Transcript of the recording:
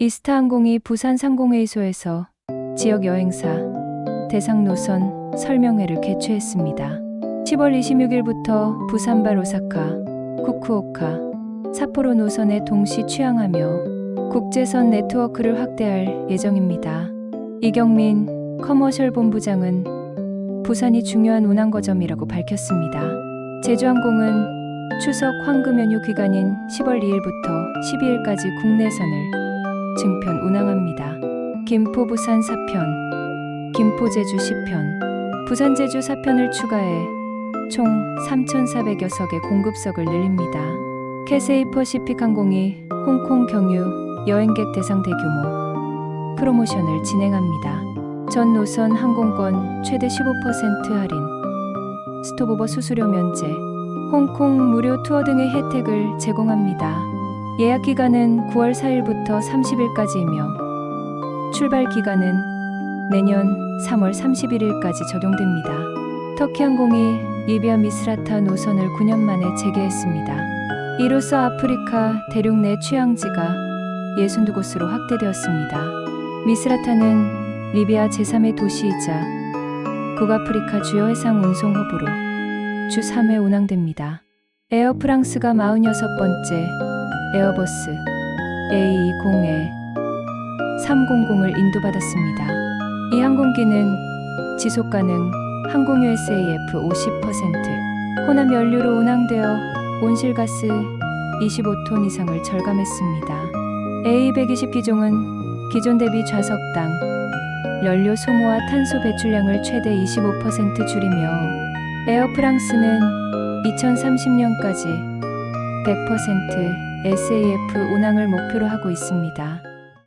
이스타항공이 부산 상공회의소에서 지역 여행사 대상 노선 설명회를 개최했습니다. 10월 26일부터 부산발 오사카, 후쿠오카, 삿포로 노선에 동시 취항하며 국제선 네트워크를 확대할 예정입니다. 이경민 커머셜 본부장은 부산이 중요한 운항 거점이라고 밝혔습니다. 제주항공은 추석 황금 연휴 기간인 10월 2일부터 12일까지 국내선을 증편 운항합니다. 김포 부산 4편, 김포 제주 10편, 부산 제주 4편을 추가해 총 3,400여 석의 공급석을 늘립니다. 캐세이 퍼시픽 항공이 홍콩 경유 여행객 대상 대규모 프로모션을 진행합니다. 전 노선 항공권 최대 15% 할인, 스톱오버 수수료 면제, 홍콩 무료 투어 등의 혜택을 제공합니다. 예약 기간은 9월 4일부터 30일까지이며 출발 기간은 내년 3월 31일까지 적용됩니다. 터키 항공이 리비아 미스라타 노선을 9년 만에 재개했습니다. 이로써 아프리카 대륙 내 취항지가 62곳으로 확대되었습니다. 미스라타는 리비아 제3의 도시이자 북아프리카 주요 해상 운송 허브로 주 3회 운항됩니다. 에어 프랑스가 46번째 에어버스 A220에 300을 인도받았습니다. 이 항공기는 지속 가능 항공 USAF 50% 혼합 연료로 운항되어 온실가스 25톤 이상을 절감했습니다. A220 기종은 기존 대비 좌석당 연료 소모와 탄소 배출량을 최대 25% 줄이며 에어 프랑스는 2030년까지 100% SAF 운항을 목표로 하고 있습니다.